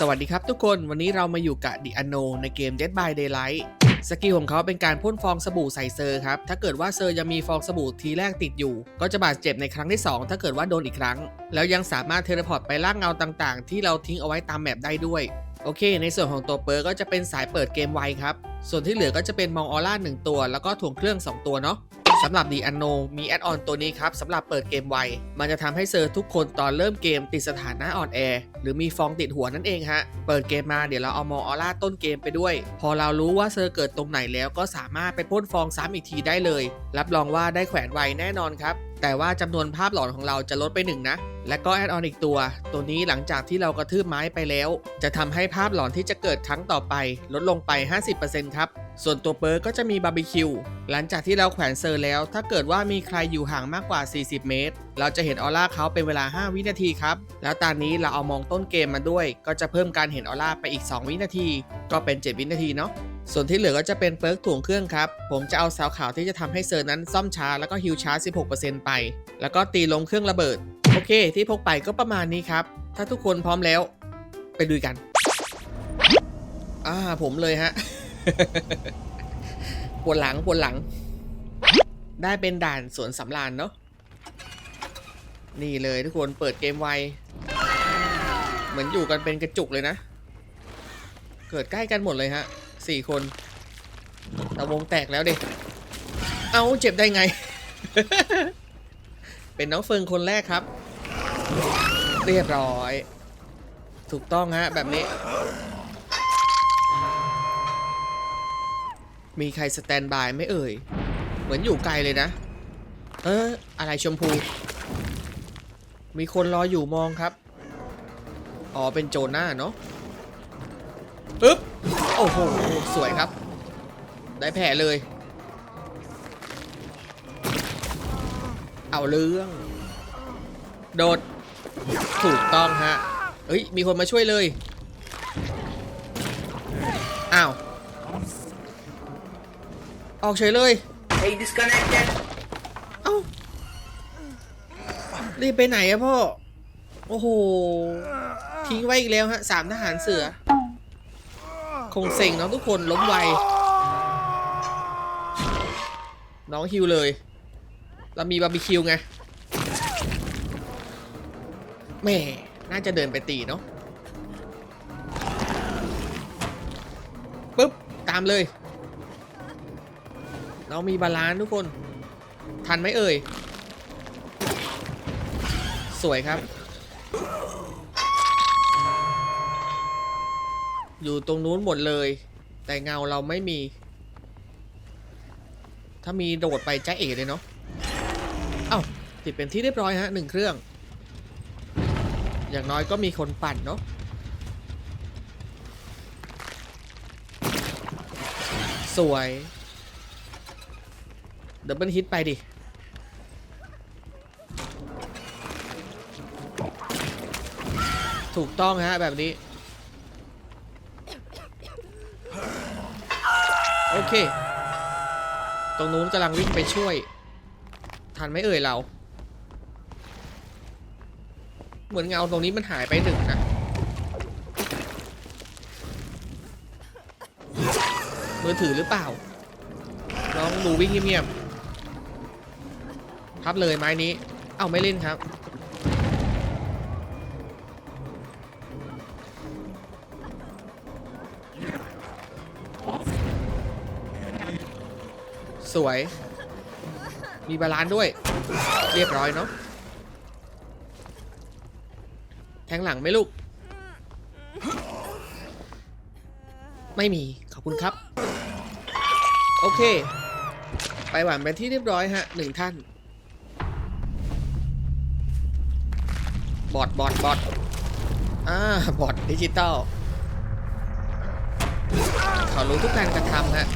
สวัสดีครับทุกคนวันนี้เรามาอยู่กับดิอโนในเกม Dead by Daylight สกิลของเขาเป็นการพ่นฟองสบู่ใส่เซอร์ครับ ถ้าเกิดว่าเซอร์ยังมีฟองสบู่ทีแรกติดอยู่ ก็จะบาดเจ็บในครั้งที่ 2 ถ้าเกิดว่าโดนอีกครั้ง แล้วยังสามารถเทเลพอร์ตไปล่างเงาต่างๆ ที่เราทิ้งเอาไว้ตามแมปได้ด้วย โอเค ในส่วนของตัวเปิร์ก็จะเป็นสายเปิดเกมไวครับ ส่วนที่เหลือก็จะเป็นมองออร่า1ตัว แล้วก็ถ่วงเครื่อง 2 ตัวเนาะ สำหรับดีอันโนมีแอดออนตัวนี้ครับสำหรับเปิดเกมไว มันจะทำให้เซอร์ทุกคนตอนเริ่มเกมติดสถานะอ่อนแอหรือมีฟองติดหัวนั่นเองฮะ เปิดเกมมาเดี๋ยวเราเอามอออร่าต้นเกมไปด้วย พอเรารู้ว่าเซอร์เกิดตรงไหนแล้วก็สามารถไปพ่นฟองซ้ำอีกทีได้เลย รับรองว่าได้แขวนไวแน่นอนครับ แต่ว่าจำนวนภาพหลอนของเราจะลดไปหนึ่งนะและก็แอดออนอีกตัว ตัวนี้หลังจากที่เรากระทืบไม้ไปแล้ว จะทำให้ภาพหลอนที่จะเกิดครั้งต่อไป ลดลงไป 50%ครับ ส่วนตัวเปิร์ก็จะมีบาร์บีคิวหลังจากที่เราแขวนเซอร์แล้ว ถ้าเกิดว่ามีใครอยู่ห่างมากกว่า 40 เมตร เราจะเห็นออร่าเขาเป็นเวลา 5 วินาทีครับ แล้วตอนนี้เราเอามองต้นเกมมาด้วย ก็จะเพิ่มการเห็นออร่าไปอีก 2 วินาที ก็เป็น 7 วินาทีเนาะ ส่วนที่เหลือก็จะเป็นเปิร์กถ่วงเครื่องครับ ผมจะเอาเสาขาวที่จะทำให้เซอร์นั้นซ่อมช้าแล้วก็ฮิวช้า 16%ไป แล้วก็ตีลงเครื่องระเบิด โอเค ที่พกไปก็ประมาณนี้ครับ ถ้าทุกคนพร้อมแล้ว ไปดูกัน อ่าผมเลยฮะ ปวดหลังปวดหลัง ได้เป็นด่านสวนสำราญเนาะ นี่เลยทุกคนเปิดเกมไว เหมือนอยู่กันเป็นกระจุกเลยนะ เกิดใกล้กันหมดเลยฮะ สี่คนแต่วงแตกแล้วดิเอาเจ็บได้ไง เป็นน้องเฟิงคนแรกครับ เรียบร้อย ถูกต้องฮะ แบบนี้ มีใครสแตนบายไม่เอ่ย เหมือนอยู่ไกลเลยนะ เออ อะไรชมพู มีคนรออยู่มองครับ อ๋อ เป็นโจน่าเนาะอึ๊บ โอ้โห สวยครับ ได้แผลเลย เอาเรื่อง โดด ถูกต้องฮะ เฮ้ย มีคนมาช่วยเลย อ้าว ออกเฉยเลย Hey, disconnected. เอ้า รีบไปไหนอะพ่อ โอ้โห ทิ้งไว้อีกแล้วฮะสามทหารเสือ คงเซ็งเนาะทุกคนล้มไว น้องฮิวเลย เรามีบาร์บีคิวไงแม่น่าจะเดินไปตีเนาะปุ๊บ ตามเลย เรามีบาลานซ์ทุกคน ทันไหมเอ่ย สวยครับ อยู่ตรงนู้นหมดเลย แต่เงาเราไม่มี ถ้ามีโดดไปจ้าเอ๋เลยเนาะเอ้าติดเป็นที่เรียบร้อยฮะหนึ่งเครื่อง อย่างน้อยก็มีคนปั่นเนาะสวยดับเบิลฮิตไปดิ ถูกต้องฮะ แบบนี้ โอเค ตรงนู้นกำลังวิ่งไปช่วย ทันไหมเอ่ยเรา เหมือนเงาตรงนี้มันหายไปหนึ่งนะมือถือหรือเปล่า น้องดูวิ่งเงียบๆพับเลยไม้นี้ เอ้าไม่เล่นครับ สวย มีบาลานซ์ด้วย เรียบร้อยเนาะ แทงหลังไหมลูก ไม่มี ขอบคุณครับ โอเค ไปหวานเป็นที่เรียบร้อยฮะหนึ่งท่าน บอดบอดบอดอ่า บอดดิจิตอลเขารู้ทุกการกระทำฮะ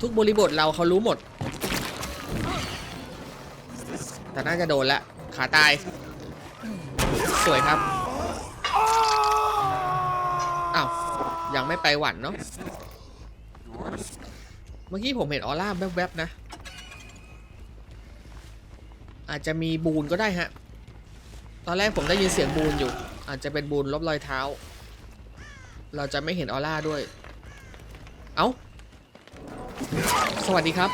ทุกบริบทเราเขารู้หมด แต่น่าจะโดนละ ขาตาย สวยครับอ้าวยังไม่ไปหวันเนาะเมื่อกี้ผมเห็นออร่าแวบๆนะ อาจจะมีบูนก็ได้ฮะ ตอนแรกผมได้ยินเสียงบูนอยู่ อาจจะเป็นบุญลบรอยเท้า เราจะไม่เห็นออร่าด้วย เอา้า สวัสดีครับ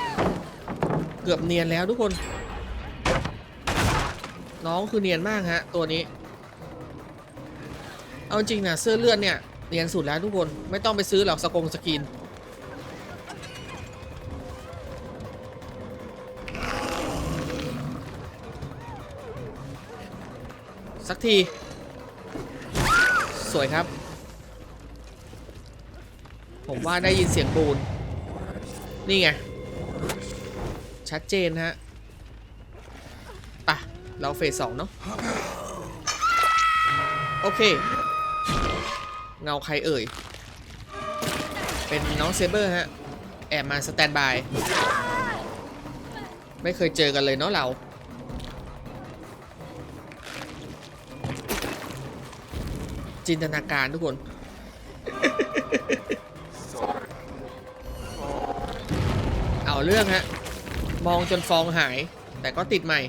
เกือบเนียนแล้วทุกคน น้องคือเนียนมากฮะ ตัวนี้ เอาจริงนะเสื้อเลือดเนี่ยเนียนสุดแล้วทุกคนไม่ต้องไปซื้อหรอกสกงสกินสักที สวยครับ ผมว่าได้ยินเสียงบูน นี่ไง ชัดเจนฮะปะเราเฟสสองเนาะโอเค เงาใครเอ่ย เป็นน้องเซเบอร์ฮะ แอบมาสแตนบาย ไม่เคยเจอกันเลยเนาะเรา จินตนาการทุกคน เอาเรื่องฮะ มองจนฟองหาย แต่ก็ติดใหม่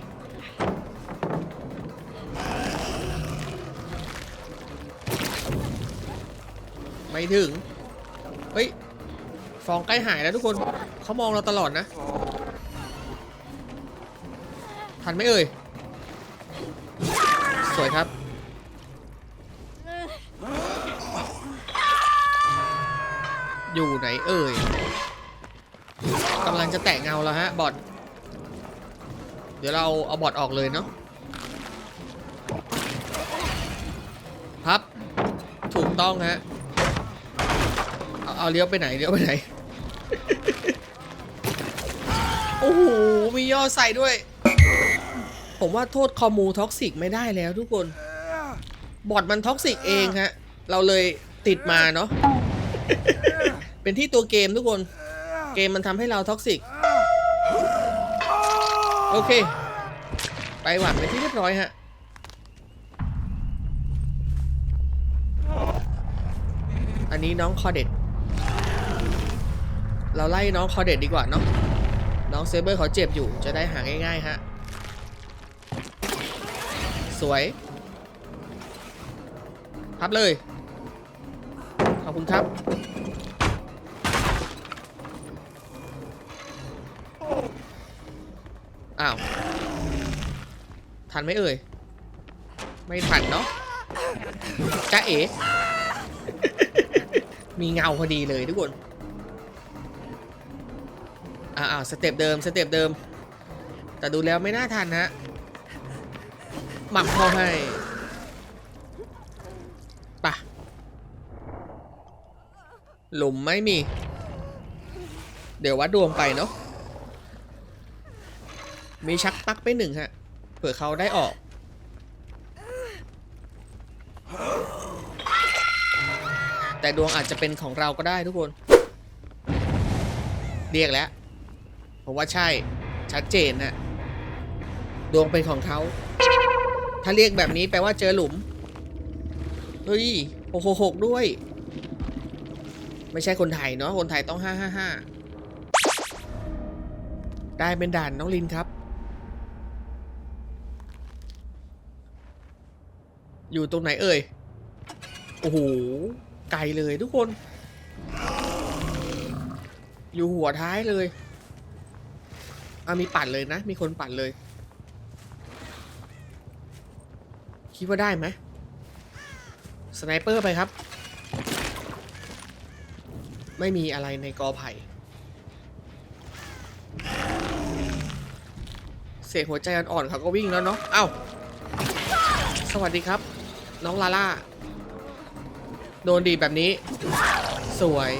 ไม่ถึง เฮ้ย ฟองใกล้หายแล้วทุกคนเขามองเราตลอดนะ ทันไหมเอ่ย สวยครับอยู่ไหนเอ่ย กำลังจะแตะเงาแล้วฮะบอทเดี๋ยวเราเอาบอทออกเลยเนาะพับ ถูกต้องฮะเอาเอาเลี้ยวไปไหนเลี้ยวไปไหน โอ้โห มีย่อใส่ด้วย ผมว่าโทษคอมูท็อกซิกไม่ได้แล้วทุกคน บอทมันท็อกซิกเองฮะ เราเลยติดมาเนาะ เป็นที่ตัวเกมทุกคน เกมมันทำให้เราท็อกซิก โอเค ไปหวัดไปนที่เรียบร้อยฮะ อันนี้น้องคอเด็ด เราไล่น้องคอเด็ดดีกว่าเนาะ น้องเซเบอร์เขาเจ็บอยู่ จะได้หาง่ายๆฮะ สวย พับเลย ขอบคุณครับ ทันไหมเอ่ย ไม่ทันเนาะจ้าเอ๋ มีเงาพอดีเลยทุกคน อ่าสเต็ปเดิม สเต็ปเดิม แต่ดูแล้วไม่น่าทันฮะหมักพอให้ปะหลุมไม่มี เดี๋ยววัดดวงไปเนาะ มีชักปักไปหนึ่งฮะ ผื่อเขาได้ออก แต่ดวงอาจจะเป็นของเราก็ได้ทุกคน เรียกแล้ว ผมว่าใช่ ชัดเจนนะดวงเป็นของเขา ถ้าเรียกแบบนี้แปลว่าเจอหลุม เฮ้ยหกหกหกด้วย ไม่ใช่คนไทยเนาะ คนไทยต้องห้าห้าห้าได้เป็นด่านน้องลินครับ อยู่ตรงไหนเอ่ย โอ้โห ไกลเลยทุกคน อยู่หัวท้ายเลยอะมีปั่นเลยนะ มีคนปั่นเลย คิดว่าได้ไหมสไนเปอร์ไปครับ ไม่มีอะไรในกอไผ่ เสียงหัวใจอ่อนๆเขาก็วิ่งแล้วเนาะ เอ้า สวัสดีครับ น้องลาล่า โดนดีแบบนี้ สวย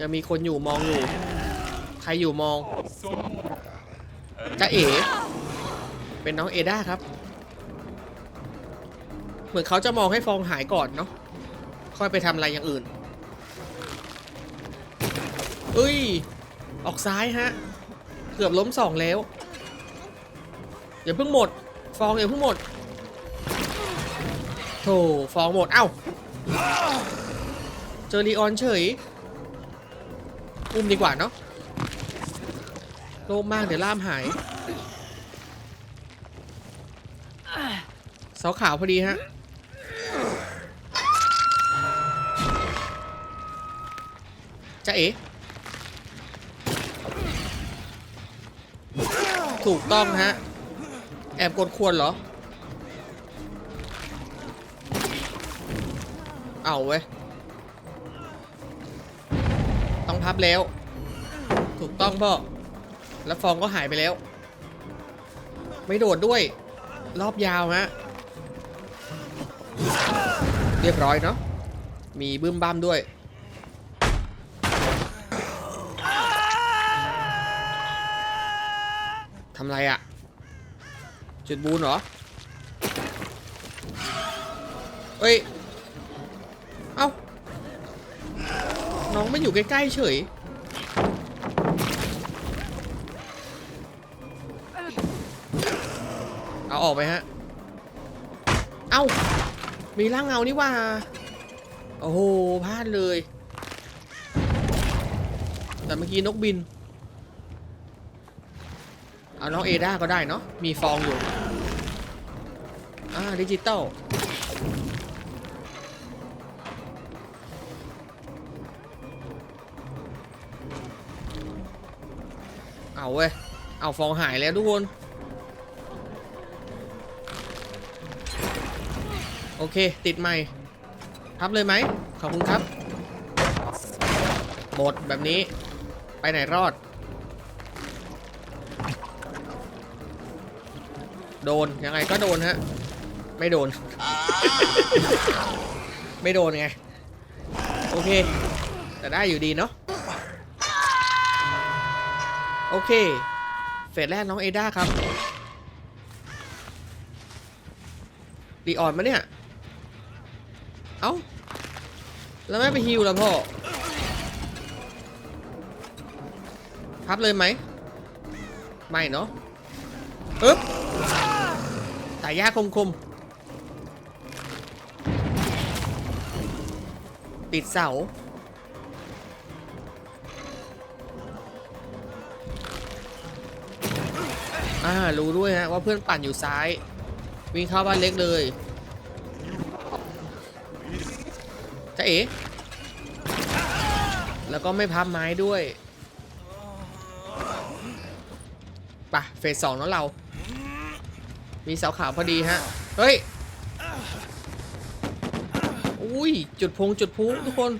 ยังมีคนอยู่มองอยู่ ใครอยู่มองจ้าเอ๋เป็นน้องเอด้าครับ เหมือนเขาจะมองให้ฟองหายก่อนเนาะ ค่อยไปทำอะไรอย่างอื่นเอ้ย ออกซ้ายฮะ เกือบล้มสองแล้วอย่าเพิ่งหมด ฟองอย่าเพิ่งหมด โถฟองหมด เอ้า เจอรีออนเฉย อุ้มดีกว่าเนาะโล่งมากเดี๋ยวล่ามหาย เสาขาวพอดีฮะ จะเอ๋ถูกต้องฮะ แอบกดควรเหรอ เอาเว้ย ต้องพับแล้ว ถูกต้องพ่อ แล้วฟองก็หายไปแล้ว ไม่โดดด้วย รอบยาวฮะ เรียบร้อยเนาะ มีบึ้มบ้ามด้วย ทำไรอะจุดบูนเหรอ เฮ้ย น้องไม่อยู่ใกล้ๆเฉย เอาออกไปฮะ เอ้า มีร่างเงานี่ว่า โอ้โหพลาดเลย แต่เมื่อกี้นกบิน เอาน้องเอด้าก็ได้เนาะ มีฟองอยู่ อ่าดิจิตอล เอาเว้ย เอาฟองหายแล้วทุกคน โอเค ติดใหม่พับเลยไหม ขอบคุณครับ หมดแบบนี้ ไปไหนรอด โดน ยังไงก็โดนฮะ ไม่โดน ไม่โดนไง โอเค แต่ได้อยู่ดีเนาะ โอเค เฟสแรกน้องเอด้าครับรีออนมาเนี่ย เอ้า แล้วไม่ไปฮิวแล้วพ่อ พับเลยไหม ไม่เนาะอึ๊บตายยากคมคม ติดเสา อ่ารู้ด้วยฮะว่าเพื่อนปั่นอยู่ซ้าย วิ่งเข้าบ้านเล็กเลยจะเอ๋แล้วก็ไม่พับไม้ด้วยปะเฟสสองแล้วเรา มีเสาขาวพอดีฮะ เฮ้ย อุ้ย จุดพงจุดพุทุกคน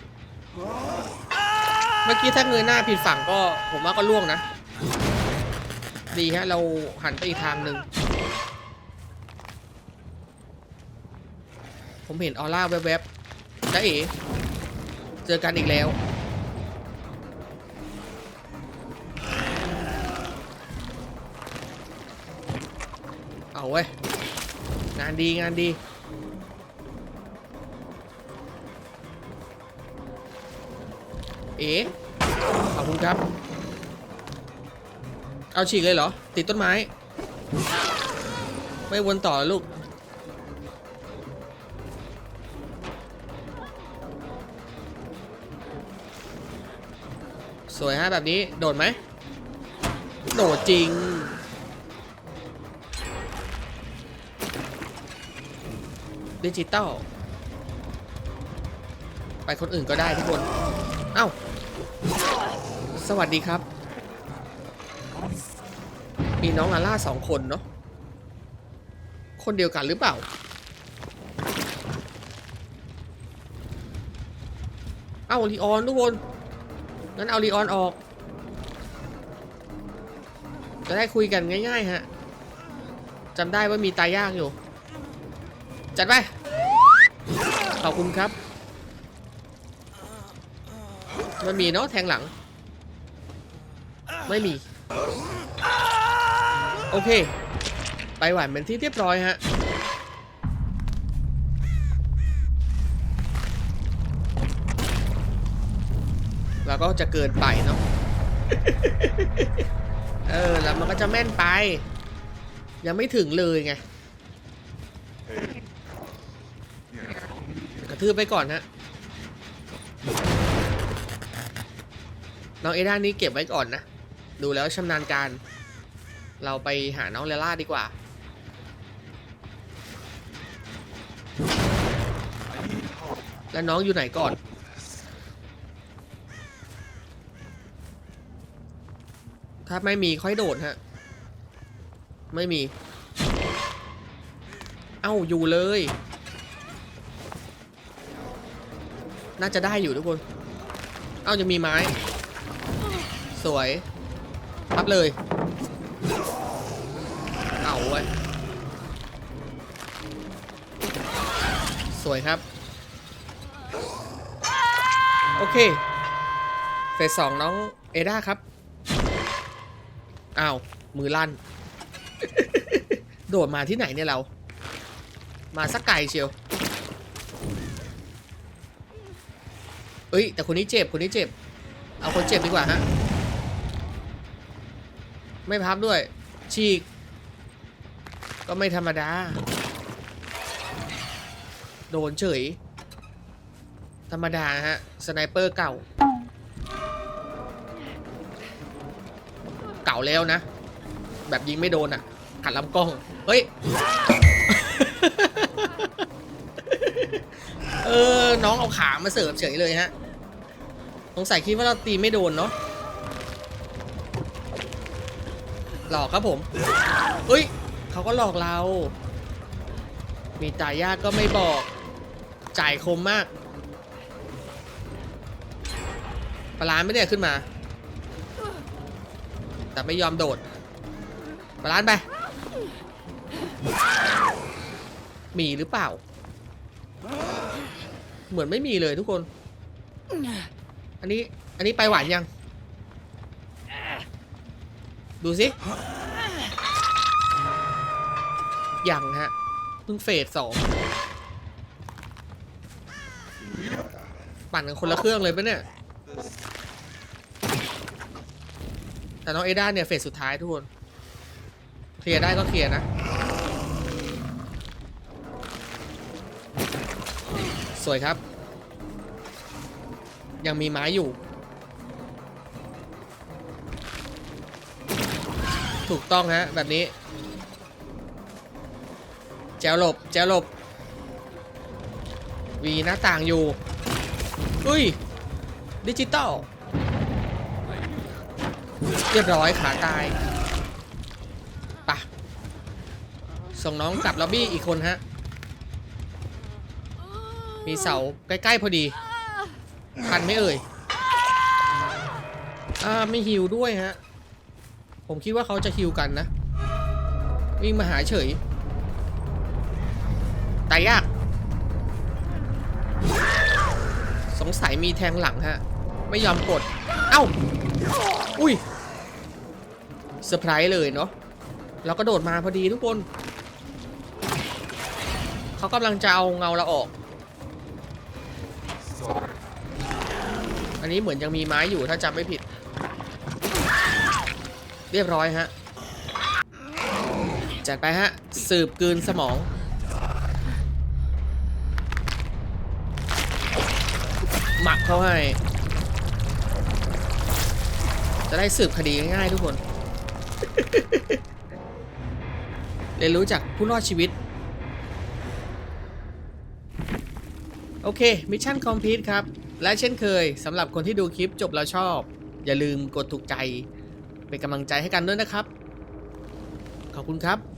เมื่อกี้ถ้าเงยหน้าผิดฝั่งก็ผมว่าก็ล่วงนะ ดีฮะเราหันไปอีกทางหนึ่งผมเห็นออร่าแวบๆจ้าเอ๋เจอกันอีกแล้ว เอาเว้ย งานดีงานดีเอ๋ขอบคุณครับ เอาฉีกเลยเหรอ ติดต้นไม้ ไม่วนต่อลูก สวยฮะแบบนี้ โดดไหม โดดจริง ดิจิตอลไปคนอื่นก็ได้ทุกคน เอ้า สวัสดีครับ มีน้องอาร่าสองคนเนาะ คนเดียวกันหรือเปล่า เอ้าลีออนทุกคน งั้นเอาลีออนออก จะได้คุยกันง่ายๆฮะ จำได้ว่ามีตายยากอยู่ จัดไป ขอบคุณครับไม่มีเนาะแทงหลัง ไม่มี โอเคไปหวานเป็นที่เรียบร้อยฮะแล้วก็จะเกินไปเนาะ เออ แล้วมันก็จะแม่นไป ยังไม่ถึงเลยไง กระทืบไปก่อนฮะ น้องเอด้านี้เก็บไว้ก่อนนะ ดูแล้วชำนาญการ เราไปหาน้องเลล่าดีกว่าแล้วน้องอยู่ไหนก่อน ถ้าไม่มีค่อยโดดฮะ ไม่มี เอ้าอยู่เลย น่าจะได้อยู่ทุกคน เอ้าจะมีไม้ สวยพับเลย เอาไว้ยสวยครับ โอเคเฟสสองน้องเอด้าครับอ้าวมือลั่น โดดมาที่ไหนเนี่ยเรา มาสักไกลเชียวเอ้ยแต่คนนี้เจ็บคนนี้เจ็บ เอาคนเจ็บดีกว่าฮะ ไม่พับด้วย ฉีก ก็ไม่ธรรมดา โดนเฉย ธรรมดาฮะ สไนเปอร์เก่า เก่าแล้วนะ แบบยิงไม่โดนอะขัดลำกล้อง เฮ้ย เออ น้องเอาขามาเสิร์ฟเฉยเลยฮะสงสัยคิดว่าเราตีไม่โดนเนาะ หลอกครับผมเฮ้ยเขาก็หลอกเรา มีตายยากก็ไม่บอก จ่ายคมมาก ปลาร้านไม่ได้ขึ้นมา แต่ไม่ยอมโดด ปลาร้านไป มีหรือเปล่า เหมือนไม่มีเลยทุกคน อันนี้ อันนี้ไปหวานยัง ดูสิยังฮะเพิ่งเฟสสองปั่นกันคนละเครื่องเลยปะเนี่ย แต่น้องเอด้าเนี่ยเฟสสุดท้ายทุกคน เคลียร์ได้ก็เคลียร์นะ สวยครับ ยังมีไม้อยู่ ถูกต้องฮะ แบบนี้ แจวหลบ แจวหลบ วีหน้าต่างอยู่ อุ้ย ดิจิตอล เรียบร้อยขาตายปะส่งน้องกลับล็อบบี้อีกคนฮะ มีเสาใกล้ ๆ พอดี ทันไม่เอ่ย อ่า ไม่ฮิวด้วยฮะ ผมคิดว่าเขาจะฮิวกันนะ วิ่งมาหาเฉย ตายยาก สงสัยมีแทงหลังฮะ ไม่ยอมกด เอ้า อุ้ยเซอร์ไพรส์เลยเนาะเราก็โดดมาพอดีทุกคน เขากำลังจะเอาเงาเราออก อันนี้เหมือนยังมีไม้อยู่ถ้าจำไม่ผิด เรียบร้อยฮะ จัดไปฮะ สืบกลืนสมอง หมักเขาให้ จะได้สืบคดีง่ายๆทุกคน เรียนรู้จากผู้รอดชีวิต โอเค มิชชั่นคอมพลีทครับ และเช่นเคยสำหรับคนที่ดูคลิปจบแล้วชอบ อย่าลืมกดถูกใจ เป็นกำลังใจให้กันด้วยนะครับ ขอบคุณครับ